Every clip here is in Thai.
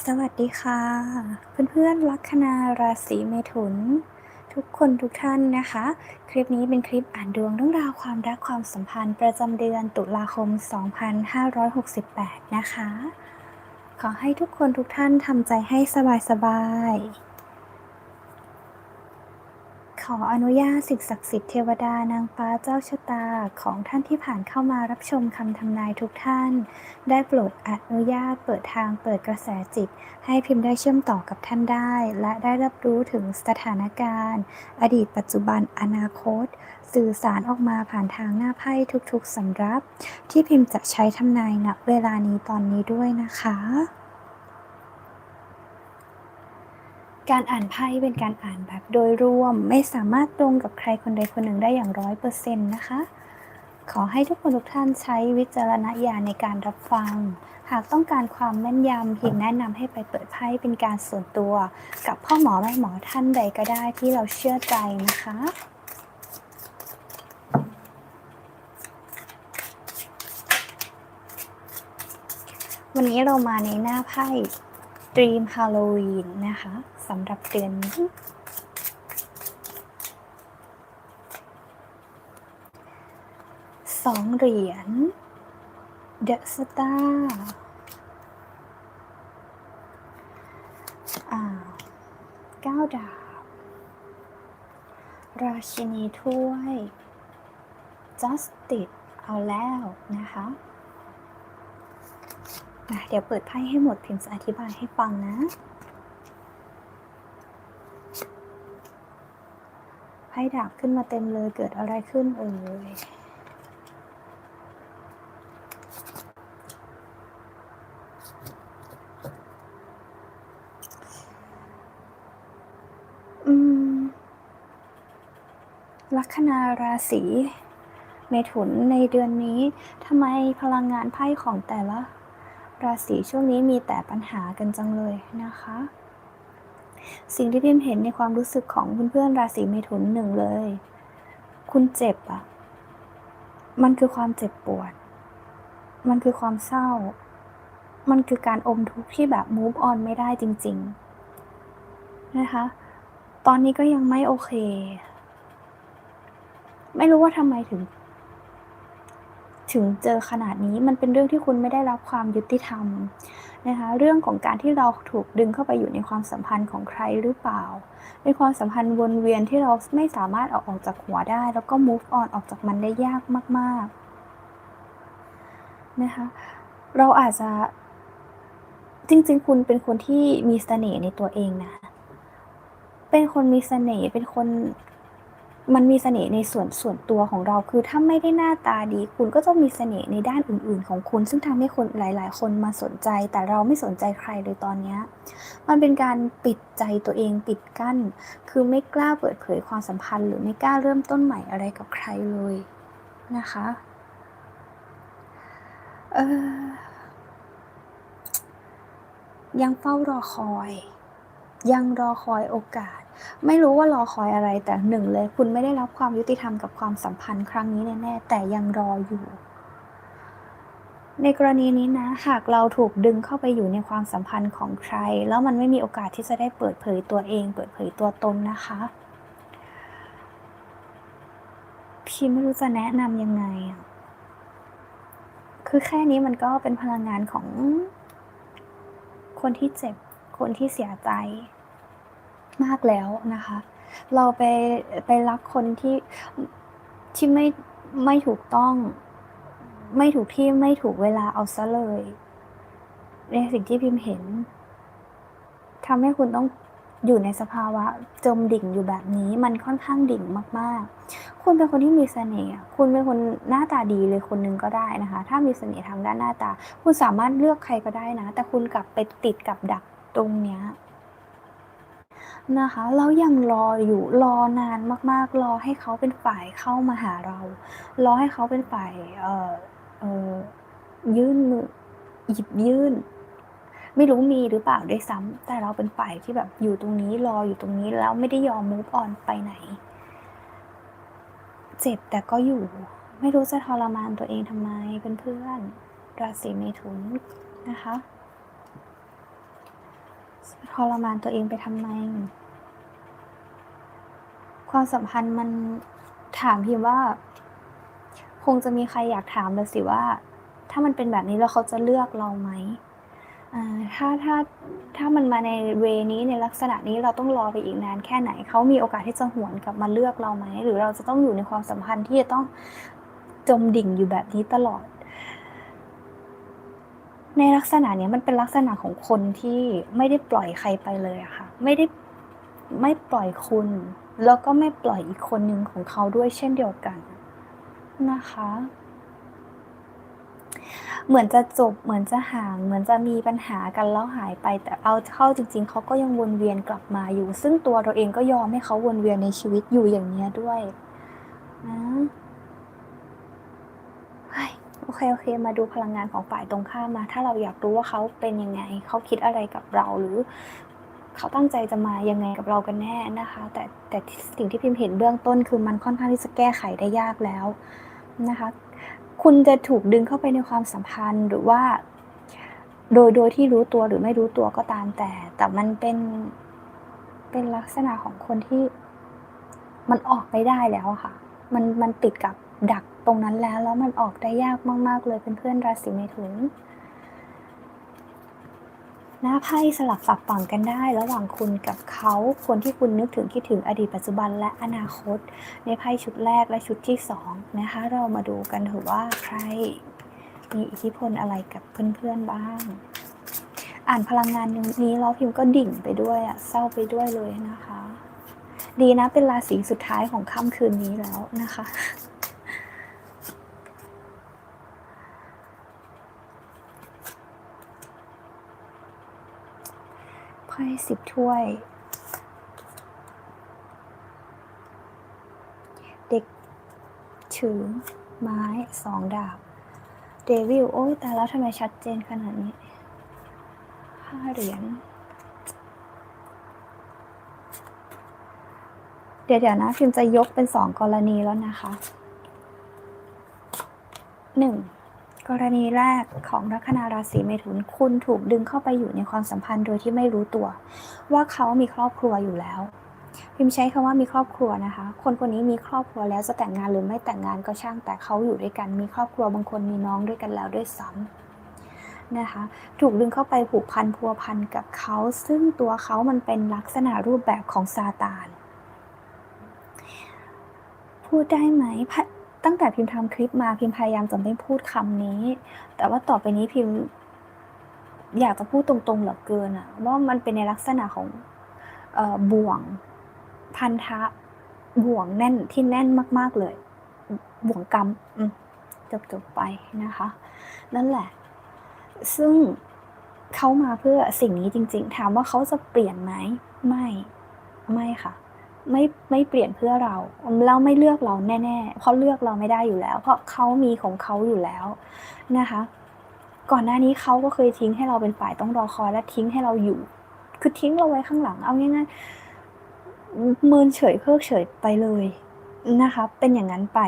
สวัสดีค่ะ เพื่อนๆลัคนาราศีเมถุน ทุกคนทุกท่านนะคะ คลิปนี้เป็นคลิปอ่านดวงเรื่องราวความรักความสัมพันธ์ประจำเดือนตุลาคม 2568 นะคะ ขอให้ทุกคนทุกท่านทำใจให้สบายๆข ออนุญาตสิ่งศักดิ์สิทธิ์เทวดานางฟ้าเจ้าชะตาของท่านที่ผ่านเข้ามารับชมคำทำนายทุกท่าน ได้โปรดอนุญาตเปิดทางเปิดกระแสจิต ให้พิมพ์ได้เชื่อมต่อกับท่านได้ และได้รับรู้ถึงสถานการณ์ อดีตปัจจุบันอนาคต สื่อสารออกมาผ่านทางหน้าไพ่ทุกๆสำรับ ที่พิมพ์จะใช้ทำนายณเวลานี้ตอนนี้ด้วยนะคะ การอ่านไพ่เป็นการอ่านแบบโดยรวมไม่สามารถตรงกับใครคนใดคนหนึ่งได้อย่างร้อยเปอร์เซ็นต์นะคะ ขอให้ทุกคนทุกท่านใช้วิจารณญาณในการรับฟัง หากต้องการความแม่นยำพิมแนะนำให้ไปเปิดไพ่เป็นการส่วนตัว กับพ่อหมอแม่หมอท่านใดก็ได้ที่เราเชื่อใจนะคะวันนี้เรามาในหน้าไพ่ Dream Halloween นะคะ สำหรับเดือนนี้สองเหรียญ The Star อ่าเก้าดาบ ราชินีถ้วย Justice เอาแล้วนะคะอะเดี๋ยวเปิดไพ่ให้หมดพิมพ์จะอธิบายให้ฟังนะ ไพ่ดาบขึ้นมาเต็มเลยเกิดอะไรขึ้นเอ่ยอืมลัคนาราศีเมถุนในเดือนนี้ทำไมพลังงานไพ่ของแต่ละ ราศีช่วงนี้มีแต่ปัญหากันจังเลยนะคะ สิ่งที่พิมเห็นในความรู้สึกของเพื่อนๆราศีเมถุนหนึ่งเลย คุณเจ็บอะมันคือความเจ็บปวด มันคือความเศร้า มันคือการอมทุกข์ที่แบบ move on ไม่ได้จริง ๆ นะคะ ตอนนี้ก็ยังไม่โอเค ไม่รู้ว่าทำไมถึง ถึงเจอขนาดนี้ มันเป็นเรื่องที่คุณไม่ได้รับความยุติธรรม นะคะเรื่องของการที่เราถูกดึงเข้าไปอยู่ในความสัมพันธ์ของใครหรือเปล่าเป็นความสัมพันธ์วนเวียนที่เราไม่สามารถเอาออกจากหัวได้ แล้วก็ move on ออกจากมันได้ยากมากๆนะคะเราอาจจะจริง ๆ คุณเป็นคนที่มีเสน่ห์ในตัวเองนะ เป็นคนมีเสน่ห์เป็นคน มันมีเสน่ห์ในส่วนส่วนตัวของเรา คือถ้าไม่ได้หน้าตาดี คุณก็จะมีเสน่ห์ในด้านอื่น ๆ ของคุณ ซึ่งทำให้คนหลาย ๆ คนมาสนใจ แต่เราไม่สนใจใครเลยตอนเนี้ยมันเป็นการปิดใจตัวเองปิดกั้น คือไม่กล้าเปิดเผยความสัมพันธ์ หรือไม่กล้าเริ่มต้นใหม่อะไรกับใครเลยนะคะ เออยังเฝ้ารอคอย ยังรอคอยโอกาส ไม่รู้ว่ารอคอยอะไรแต่หนึ่งเลย คุณไม่ได้รับความยุติธรรมกับความสัมพันธ์ครั้งนี้แน่แต่ยังรออยู่ ในกรณีนี้นะ หากเราถูกดึงเข้าไปอยู่ในความสัมพันธ์ของใคร แล้วมันไม่มีโอกาสที่จะได้เปิดเผยตัวเอง เปิดเผยตัวตนนะคะพี่ไม่รู้จะแนะนำยังไง คือแค่นี้มันก็เป็นพลังงานของคนที่เจ็บ คนที่เสียใจมากแล้วนะคะ เราไปไปรักคนที่ที่ไม่ไม่ถูกต้อง ไม่ถูกที่ไม่ถูกเวลาเอาซะเลยในสิ่งที่พิมพ์เห็นทำให้คุณต้องอยู่ในสภาวะจมดิ่งอยู่แบบนี้ มันค่อนข้างดิ่งมากๆ คุณเป็นคนที่มีเสน่ห์คุณเป็นคนหน้าตาดีเลยคนนึงก็ได้นะคะ ถ้ามีเสน่ห์ทางด้านหน้าตา คุณสามารถเลือกใครก็ได้นะ แต่คุณกลับไปติดกับดัก ตรงเนี้ยนะคะแล้วยังรออยู่รอนานมากๆ รอให้เขาเป็นฝ่ายเข้ามาหาเรา รอให้เขาเป็นฝ่ายเอ่อเอ่อยื่นมือหยิบยื่น ไม่รู้มีหรือเปล่าด้วยซ้ำแต่เราเป็นฝ่ายที่แบบอยู่ตรงนี้รออยู่ตรงนี้แล้วไม่ได้ยอม move on ไปไหน เจ็บแต่ก็อยู่ ไม่รู้จะทรมานตัวเองทำไมเพื่อนๆราศีเมถุนนะคะ ทรมานตัวเองไปทำไม ความสัมพันธ์มันถามพิมว่า คงจะมีใครอยากถามเลยสิว่า ถ้ามันเป็นแบบนี้แล้วเขาจะเลือกเราไหมถ้าถ้าถ้ามันมาในเวนี้ในลักษณะนี้เราต้องรอไปอีกนานแค่ไหน เขามีโอกาสที่จะหวนกลับมาเลือกเราไหม หรือเราจะต้องอยู่ในความสัมพันธ์ที่จะต้องจมดิ่งอยู่แบบนี้ตลอด ในลักษณะเนี้ยมันเป็นลักษณะของคนที่ไม่ได้ปล่อยใครไปเลยอะค่ะ ไม่ได้ไม่ปล่อยคุณ แล้วก็ไม่ปล่อยอีกคนหนึ่งของเขาด้วยเช่นเดียวกันนะคะ เหมือนจะจบเหมือนจะห่าง เหมือนจะมีปัญหากันแล้วหายไป แต่เอาเข้าจริง ๆเขาก็ยังวนเวียนกลับมาอยู่ ซึ่งตัวเราเองก็ยอมให้เขาวนเวียนในชีวิตอยู่อย่างเนี้ยด้วยนะ โอเคโอเค มาดูพลังงานของฝ่ายตรงข้ามมา ถ้าเราอยากรู้ว่าเขาเป็นยังไง เขาคิดอะไรกับเราหรือเขาตั้งใจจะมายังไงกับเรากันแน่นะคะ แต่แต่สิ่งที่พิมพ์เห็นเบื้องต้นคือมันค่อนข้างที่จะแก้ไขได้ยากแล้วนะคะ คุณจะถูกดึงเข้าไปในความสัมพันธ์หรือว่า โดยโดยที่รู้ตัวหรือไม่รู้ตัวก็ตามแต่ แต่มันเป็นเป็นลักษณะของคนที่มันออกไม่ได้แล้วค่ะ มันมันติดกับดัก ตรงนั้นแล้ว แล้วมันออกได้ยากมาก ๆ เลยเป็นเพื่อนราศีเมถุน หน้าไพ่สลับฝักฝั่งกันได้ ระหว่างคุณกับเขาคนที่คุณนึกถึงคิดถึงอดีตปัจจุบันและอนาคต ในไพ่ชุดแรกและชุดที่สองนะคะ เรามาดูกันเถอว่าใครมีอิทธิพลอะไรกับเพื่อนๆบ้าง อ่านพลังงานนี้แล้วพิมก็ดิ่งไปด้วยอะเศร้าไปด้วยเลยนะคะ ดีนะเป็นราศีสุดท้ายของค่ำคืนนี้แล้วนะคะ ไพ่สิบถ้วย เด็กถือไม้สองดาบ เดวิลโอ้ยแต่แล้วทำไมชัดเจนขนาดนี้ห้าเหรียญเดี๋ยวเดี๋ยวนะพิมจะยกเป็นสองกรณีแล้วนะคะหนึ่ง กรณีแรกของลัคนาราศีเมถุน คุณถูกดึงเข้าไปอยู่ในความสัมพันธ์โดยที่ไม่รู้ตัว ว่าเขามีครอบครัวอยู่แล้ว พิมใช้คำว่ามีครอบครัวนะคะ คนคนนี้มีครอบครัวแล้วจะแต่งงานหรือไม่แต่งงานก็ช่าง แต่เขาอยู่ด้วยกันมีครอบครัวบางคนมีน้องด้วยกันแล้วด้วยซ้ำนะคะถูกดึงเข้าไปผูกพันพัวพันกับเขา ซึ่งตัวเขามันเป็นลักษณะรูปแบบของซาตานพูดได้ไหมพะ ตั้งแต่พิมพ์ทำคลิปมาพิมพ์พยายามจะไม่พูดคำนี้ แต่ว่าต่อไปนี้พิมพ์ อยากจะพูดตรงๆเหลือเกินอะว่ามันเป็นในลักษณะของออบ่วงพันธะบ่วงแน่นที่แน่นมาก ๆเลย บ่วงกรรมอืมจบๆไปนะคะ นั่นแหละ ซึ่งเขามาเพื่อสิ่งนี้จริง ๆ ถามว่าเขาจะเปลี่ยนไหม ไม่ ไม่ค่ะ ไม่ไม่เปลี่ยนเพื่อเราเราไม่เลือกเราแน่ๆเพราะเลือกเราไม่ได้อยู่แล้ว เพราะเขามีของเขาอยู่แล้วนะคะ ก่อนหน้านี้เขาก็เคยทิ้งให้เราเป็นฝ่ายต้องรอคอยและทิ้งให้เราอยู่ คือทิ้งเราไว้ข้างหลัง เอาง่ายๆมืนเฉยเพิกเฉยไปเลยนะคะ เป็นอย่างนั้นไป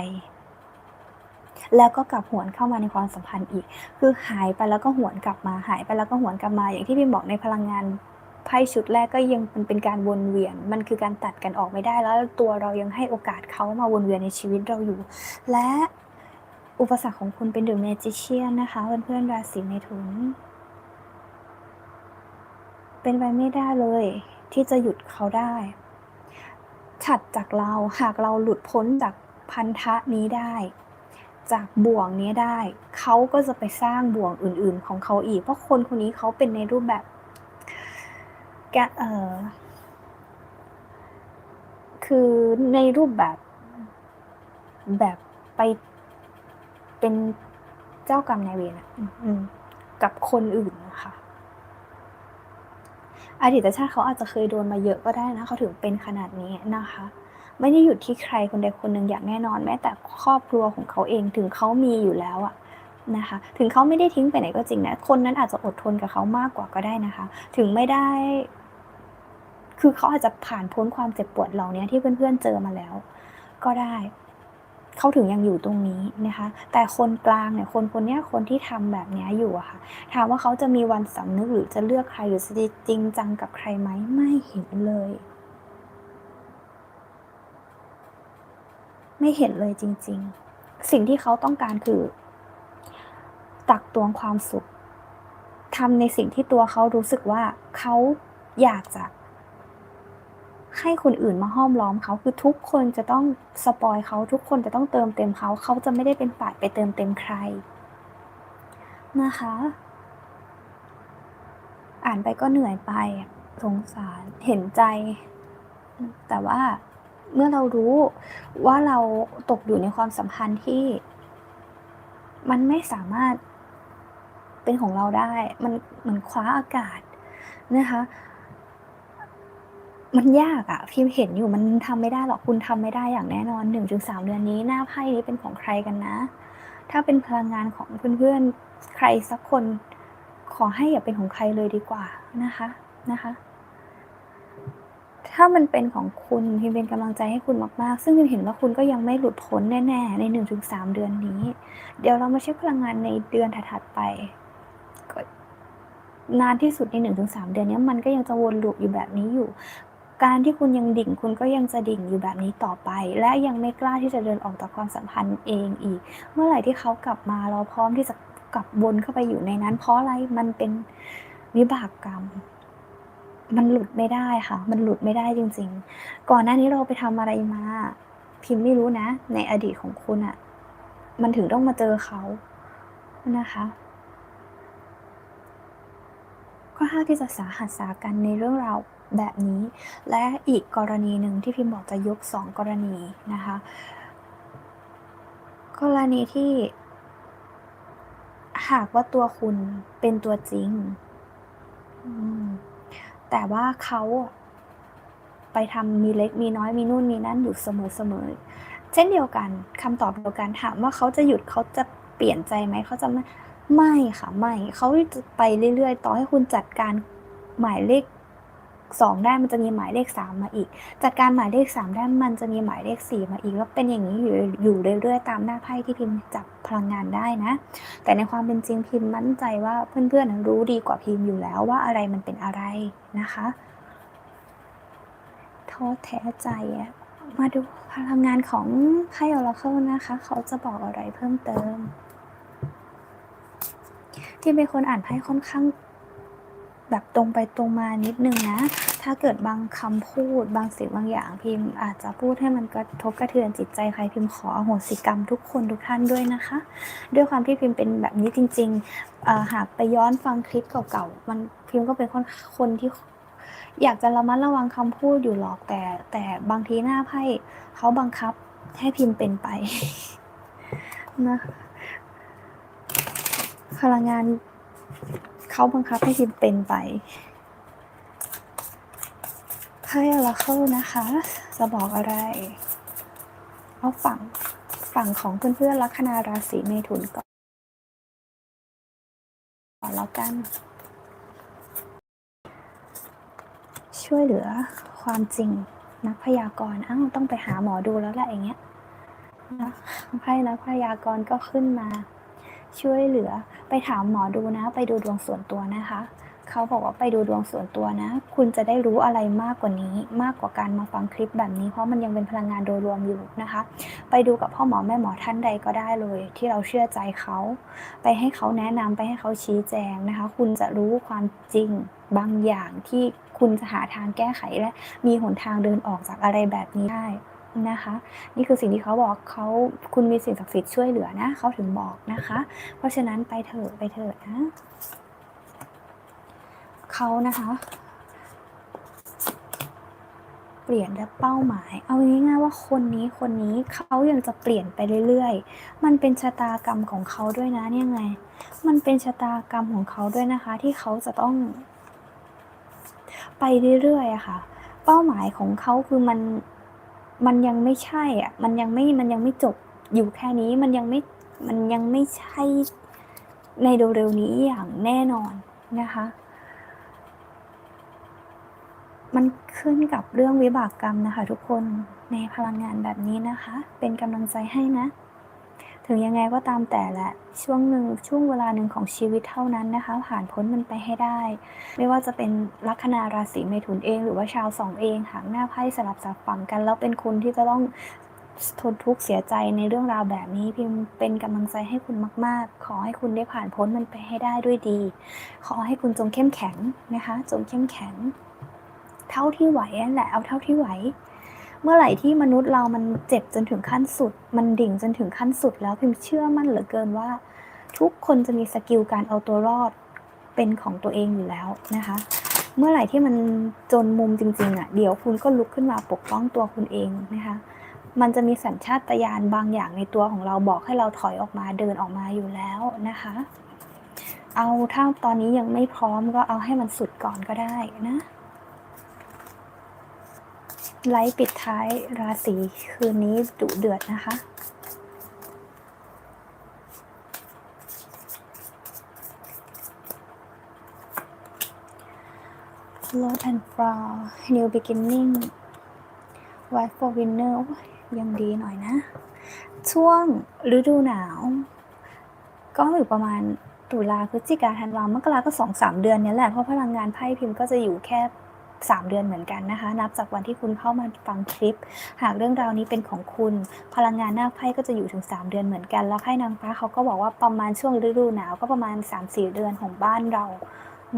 แล้วก็กลับหวนเข้ามาในความสัมพันธ์อีก คือหายไปแล้วก็หวนกลับมา หายไปแล้วก็หวนกลับมา อย่างที่พิมบอกในพลังงาน ไพ่ชุดแรกก็ยังมันเป็นการวนเวียน มันคือการตัดกันออกไม่ได้แล้วตัวเรายังให้โอกาสเขามาวนเวียนในชีวิตเราอยู่ และอุปสรรคของคุณเป็นเดอะเมจิเชียนนะคะเพื่อนๆราศีเมถุน เป็นไปไม่ได้เลย ที่จะหยุดเขาได้ ถัดจากเราหากเราหลุดพ้นจากพันธะนี้ได้ จากบ่วงนี้ได้ เขาก็จะไปสร้างบ่วงอื่น ๆ ของเขาอีก เพราะคนคนนี้เขาเป็นในรูปแบบ เออคือในรูปแบบแบบไปเป็นเจ้ากรรมนายเวรอะกับคนอื่นนะคะอดีตชาติเขาอาจจะเคยโดนมาเยอะก็ได้นะเขาถึงเป็นขนาดนี้นะคะ ไม่ได้หยุดที่ใครคนใดคนหนึ่งอย่างแน่นอนแม้แต่ครอบครัวของเขาเองถึงเขามีอยู่แล้วอะนะคะ ถึงเขาไม่ได้ทิ้งไปไหนก็จริงนะคนนั้นอาจจะอดทนกับเขามากกว่าก็ได้นะคะ ถึงไม่ได้ คือเขาอาจจะผ่านพ้นความเจ็บปวดเหล่านี้ที่เพื่อนๆเจอมาแล้ว ก็ได้เขาถึงยังอยู่ตรงนี้นะคะ แต่คนกลางเนี่ย คนคนเนี้ยคนที่ทำแบบนี้อยู่อะค่ะ ถามว่าเขาจะมีวันสำนึกหรือจะเลือกใครหรือจะจริงจังกับใครไหมไม่เห็นเลย ไม่เห็นเลยจริง ๆ สิ่งที่เขาต้องการคือ ตักตวงความสุขทำในสิ่งที่ตัวเขารู้สึกว่าเขาอยากจะ ให้คนอื่นมาห้อมล้อมเขาคือทุกคนจะต้องสปอยเขาทุกคนจะต้องเติมเต็มเขาเขาจะไม่ได้เป็นฝ่ายไปเติมเต็มใครนะคะ อ่านไปก็เหนื่อยไปสงสารเห็นใจ แต่ว่าเมื่อเรารู้ว่าเราตกอยู่ในความสัมพันธ์ที่ มันไม่สามารถเป็นของเราได้ มันเหมือนคว้าอากาศนะคะ มันยากอะพิมเห็นอยู่มันทำไม่ได้หรอกคุณทำไม่ได้อย่างแน่นอน1-3เดือนนี้หน้าไพ่นี้เป็นของใครกันนะ ถ้าเป็นพลังงานของเพื่อนๆใครสักคน ขอให้อย่าเป็นของใครเลยดีกว่านะคะนะคะ ถ้ามันเป็นของคุณพิมเป็นกำลังใจให้คุณมากๆ ซึ่งพิมเห็นว่าคุณก็ยังไม่หลุดพ้นแน่ๆใน1-3เดือนนี้ เดี๋ยวเรามาเช็คพลังงานในเดือนถัดๆไปนานที่สุดใน1-3เดือนนี้มันก็ยังจะวน loop อยู่แบบนี้อยู่ การที่คุณยังดิ่งคุณก็ยังจะดิ่งอยู่แบบนี้ต่อไป และยังไม่กล้าที่จะเดินออกจากความสัมพันธ์เองอีก เมื่อไหร่ที่เขากลับมาเราพร้อมที่จะกลับวนเข้าไปอยู่ในนั้น เพราะอะไรมันเป็นวิบากกรรม มันหลุดไม่ได้ค่ะ มันหลุดไม่ได้จริง ๆ ก่อนหน้านี้เราไปทำอะไรมา พิมไม่รู้นะ ในอดีตของคุณน่ะ มันถึงต้องมาเจอเขานะคะค่อนข้าที่จะสาหัสสากันในเรื่องราว แบบนี้ และอีกกรณีหนึ่งที่พิมบอกจะยก 2 กรณีนะคะ กรณีที่ หากว่าตัวคุณเป็นตัวจริง แต่ว่าเขาไปทำมีเล็กมีน้อยมีนู่นมีนั่นอยู่เสมอๆเช่นเดียวกันคำตอบเดียวกันถามว่าเขาจะหยุดเขาจะเปลี่ยนใจไหมเขาจะไม่ไม่ค่ะไม่เขาจะไปเรื่อยๆ ต่อให้คุณจัดการหมายเลข 2 ได้มันจะมีหมายเลข 3 มาอีกจัดการหมายเลข 3 ได้มันจะมีหมายเลข 4 มาอีก แล้วเป็นอย่างนี้อยู่อยู่เรื่อยๆตามหน้าไพ่ที่พิมจับพลังงานได้นะ แต่ในความเป็นจริงพิมมั่นใจว่าเพื่อนๆรู้ดีกว่าพิมอยู่แล้วว่าอะไรมันเป็นอะไรนะคะท้อแท้ใจมาดูพลังงานของไพ่ Oracle นะคะ เขาจะบอกอะไรเพิ่มเติมพิมเป็นคนอ่านไพ่ค่อนข้าง แบบตรงไปตรงมานิดนึงนะ ถ้าเกิดบางคำพูดบางสิ่งบางอย่างพิมอาจจะพูดให้มันกระทบกระเทือนจิตใจใครพิมขออโหสิกรรมทุกคนทุกท่านด้วยนะคะ ด้วยความที่พิมเป็นแบบนี้จริงๆหากไปย้อนฟังคลิปเก่าๆมันพิมก็เป็นคนคนที่อยากจะระมัดระวังคำพูดอยู่หรอกแต่ แต่บางทีหน้าไพ่เขาบังคับให้พิมเป็นไปนะพลังงาน เขาบังคับให้พิมเป็นไปไพ่ Oracle นะคะ จะบอกอะไรเอาฝั่งฝั่งของเพื่อนๆลัคนาราศีเมถุนก่อนก่อนแล้วกัน ช่วยเหลือความจริงนักพยากรณ์อ้าวต้องไปหาหมอดูแล้วแหละอย่างเงี้ยนะไพ่นักพยากรณ์ก็ขึ้นมา ช่วยเหลือ ไปถามหมอดูนะ ไปดูดวงส่วนตัวนะคะ เขาบอกว่าไปดูดวงส่วนตัวนะ คุณจะได้รู้อะไรมากกว่านี้ มากกว่าการมาฟังคลิปแบบนี้ เพราะมันยังเป็นพลังงานโดยรวมอยู่นะคะ ไปดูกับพ่อหมอแม่หมอท่านใดก็ได้เลย ที่เราเชื่อใจเขา ไปให้เขาแนะนำไปให้เขาชี้แจงนะคะ คุณจะรู้ความจริงบางอย่างที่คุณจะหาทางแก้ไขและมีหนทางเดินออกจากอะไรแบบนี้ได้ นะคะ นี่คือสิ่งที่เขาบอกเขาคุณมีสิ่งศักดิ์สิทธิ์ช่วยเหลือนะเขาถึงบอกนะคะ เพราะฉะนั้นไปเถิดไปเถิดนะเขานะคะเปลี่ยนและเป้าหมาย เอาง่ายๆว่าคนนี้คนนี้เขายังจะเปลี่ยนไปเรื่อยๆ มันเป็นชะตากรรมของเขาด้วยนะเนี่ยไง มันเป็นชะตากรรมของเขาด้วยนะคะ ที่เขาจะต้อง ไปเรื่อยๆอะค่ะ เป้าหมายของเขาคือมัน มันยังไม่ใช่อะมันยังไม่มันยังไม่จบอยู่แค่นี้มันยังไม่มันยังไม่ใช่ในเร็วๆนี้อย่างแน่นอนนะคะ มันขึ้นกับเรื่องวิบากกรรมนะคะทุกคนในพลังงานแบบนี้นะคะ เป็นกำลังใจให้นะ ถึงยังไงก็ตามแต่ละช่วงหนึ่งช่วงเวลาหนึ่งของชีวิตเท่านั้นนะคะ ผ่านพ้นมันไปให้ได้ ไม่ว่าจะเป็นลัคนาราศีเมถุนเอง หรือว่าชาวสองเองหางหน้าไพ่สลับสับฝังกัน แล้วเป็นคุณที่จะต้องทนทุกข์เสียใจในเรื่องราวแบบนี้พิมเป็นกำลังใจให้คุณมาก ๆ ขอให้คุณได้ผ่านพ้นมันไปให้ได้ด้วยดี ขอให้คุณจงเข้มแข็งนะคะ จงเข้มแข็ง เท่าที่ไหวนั่นแหละเอาเท่าที่ไหว เมื่อไหร่ที่มนุษย์เรามันเจ็บจนถึงขั้นสุด มันดิ่งจนถึงขั้นสุด แล้วพิมเชื่อมั่นเหลือเกินว่า ทุกคนจะมีสกิลการเอาตัวรอดเป็นของตัวเองอยู่แล้วนะคะ เมื่อไหร่ที่มันจนมุมจริงๆอะเดี๋ยวคุณก็ลุกขึ้นมาปกป้องตัวคุณเองนะคะมันจะมีสัญชาตญาณบางอย่างในตัวของเราบอกให้เราถอยออกมาเดินออกมาอยู่แล้วนะคะ เอาถ้าตอนนี้ยังไม่พร้อมก็เอาให้มันสุดก่อนก็ได้นะ ไลฟ์ปิดท้ายราศีคืนนี้ดุเดือดนะคะ Float and Flower New Beginning White for Winner โอ้ยยังดีหน่อยนะ ช่วงฤดูหนาว ก็อยู่ประมาณตุลาพฤศจิกาธันวามกราก็สองสามเดือนนี้แหละ เพราะพลังงานไพ่พิมพ์ก็จะอยู่แค่ 3 เดือนเหมือนกันนะคะ นับจากวันที่คุณเข้ามาฟังคลิป หากเรื่องราวนี้เป็นของคุณ พลังงานหน้าไพ่ก็จะอยู่ถึง 3 เดือนเหมือนกัน แล้วไพ่นางฟ้าเขาก็บอกว่าประมาณช่วงฤดูหนาวก็ประมาณ 3-4 เดือนของบ้านเรา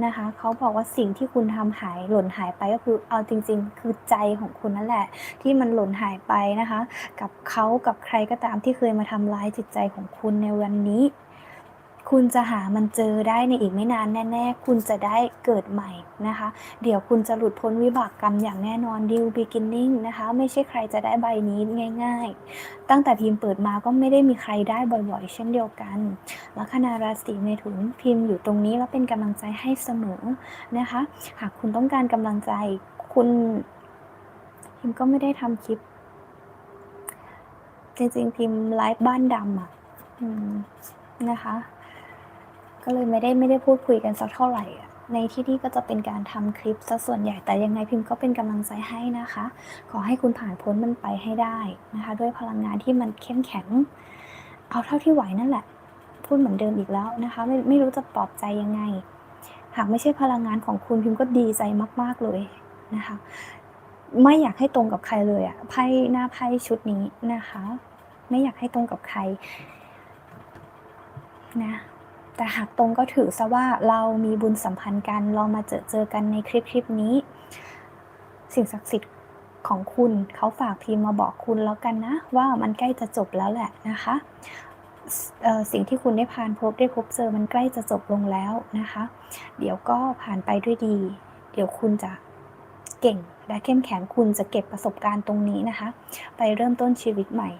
นะคะเขาบอกว่าสิ่งที่คุณทำหายหล่นหายไปก็คือเอาจริง ๆ คือใจของคุณนั่นแหละ ที่มันหล่นหายไปนะคะ กับเขากับใครก็ตามที่เคยมาทำร้ายจิตใจของคุณในวันนี้ คุณจะหามันเจอได้ในอีกไม่นานแน่ ๆ คุณจะได้เกิดใหม่นะคะ เดี๋ยวคุณจะหลุดพ้นวิบากกรรมอย่างแน่นอน New Beginning นะคะ ไม่ใช่ใครจะได้ใบนี้ง่าย ๆ ตั้งแต่พิมพ์เปิดมาก็ไม่ได้มีใครได้บ่อยๆ เช่นเดียวกัน ลัคนาราศีเมถุนพิมพ์อยู่ตรงนี้แล้วเป็นกำลังใจให้เสมอนะคะ หากคุณต้องการกำลังใจคุณพิมพ์ก็ไม่ได้ทำคลิป จริงๆพิมพ์ไลฟ์บ้านดำอะนะคะ ก็เลยไม่ได้ไม่ได้พูดคุยกันสักเท่าไหร่ในที่นี่ก็จะเป็นการทำคลิปซะส่วนใหญ่แต่ยังไงพิมพ์ก็เป็นกำลังใจให้นะคะ ขอให้คุณผ่านพ้นมันไปให้ได้นะคะ ด้วยพลังงานที่มันเข้มแข็ง เอาเท่าที่ไหวนั่นแหละ พูดเหมือนเดิมอีกแล้วนะคะ ไม่ไม่รู้จะปลอบใจยังไง หากไม่ใช่พลังงานของคุณพิมพ์ก็ดีใจมาก ๆเลยนะคะ ไม่อยากให้ตรงกับใครเลยอะไพ่หน้าไพ่ชุดนี้นะคะ ไม่อยากให้ตรงกับใครนะ แต่หากตรงก็ถือซะว่าเรามีบุญสัมพันธ์กันเรามาเจอเจอกันในคลิปคลิปนี้ สิ่งศักดิ์สิทธิ์ของคุณเขาฝากพิมพ์มาบอกคุณแล้วกันนะ ว่ามันใกล้จะจบแล้วแหละนะคะสิ่งที่คุณได้ผ่านพบได้พบเจอมันใกล้จะจบลงแล้วนะคะ เดี๋ยวก็ผ่านไปด้วยดี เดี๋ยวคุณจะเก่งและเข้มแข็งคุณจะเก็บประสบการณ์ตรงนี้นะคะ ไปเริ่มต้นชีวิตใหม่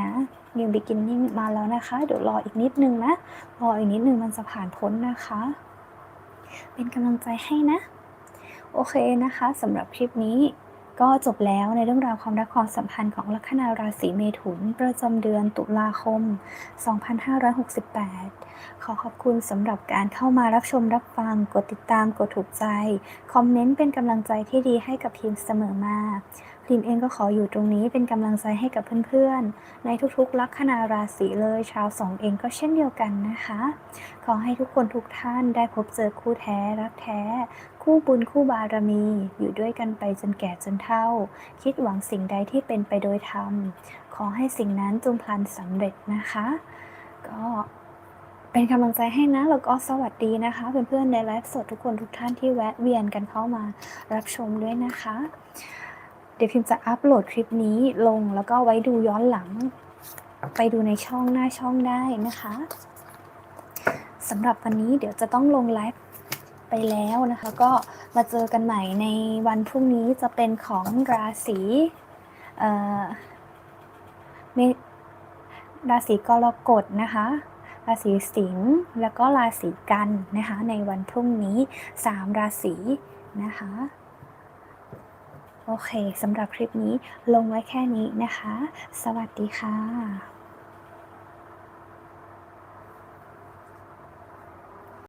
นะ New Beginning มาแล้วนะคะ เดี๋ยวรออีกนิดนึงนะ รออีกนิดนึงมันจะผ่านพ้นนะคะ เป็นกำลังใจให้นะ โอเคนะคะสำหรับคลิปนี้ก็จบแล้วในเรื่องราวความรักความสัมพันธ์ของลัคนาราศีเมถุน ประจำเดือนตุลาคม 2568ขอขอบคุณสำหรับการเข้ามารับชมรับฟัง กดติดตาม กดถูกใจ คอมเมนต์เป็นกำลังใจที่ดีให้กับทีมเสมอมาพิมเองก็ขออยู่ตรงนี้เป็นกำลังใจให้กับเพื่อนๆ ในทุกๆ ลัคนาราศีเลย ชาวสองเองก็เช่นเดียวกันนะคะ ขอให้ทุกคนทุกท่านได้พบเจอคู่แท้ รักแท้ คู่บุญคู่บารมี อยู่ด้วยกันไปจนแก่จนเฒ่า คิดหวังสิ่งใดที่เป็นไปโดยธรรม ขอให้สิ่งนั้นจงพลันสำเร็จนะคะ ก็ เป็นกำลังใจให้นะ แล้วก็สวัสดีนะคะเพื่อนๆในไลฟ์สดทุกคนทุกท่านที่แวะเวียนกันเข้ามารับชมด้วยนะคะ เดี๋ยวพิมจะอัปโหลดคลิปนี้ลงแล้วก็ไว้ดูย้อนหลัง ไปดูในช่องหน้าช่องได้นะคะสำหรับวันนี้เดี๋ยวจะต้องลงไลฟ์ไปแล้วนะคะ ก็มาเจอกันใหม่ในวันพรุ่งนี้จะเป็นของราศีเอ่อราศีกรกฎนะคะ ราศีสิงห์แล้วก็ราศีกันนะคะในวันพรุ่งนี้ 3 ราศีนะคะโอเคสำหรับคลิปนี้ลงไว้แค่นี้นะคะ สวัสดีค่ะ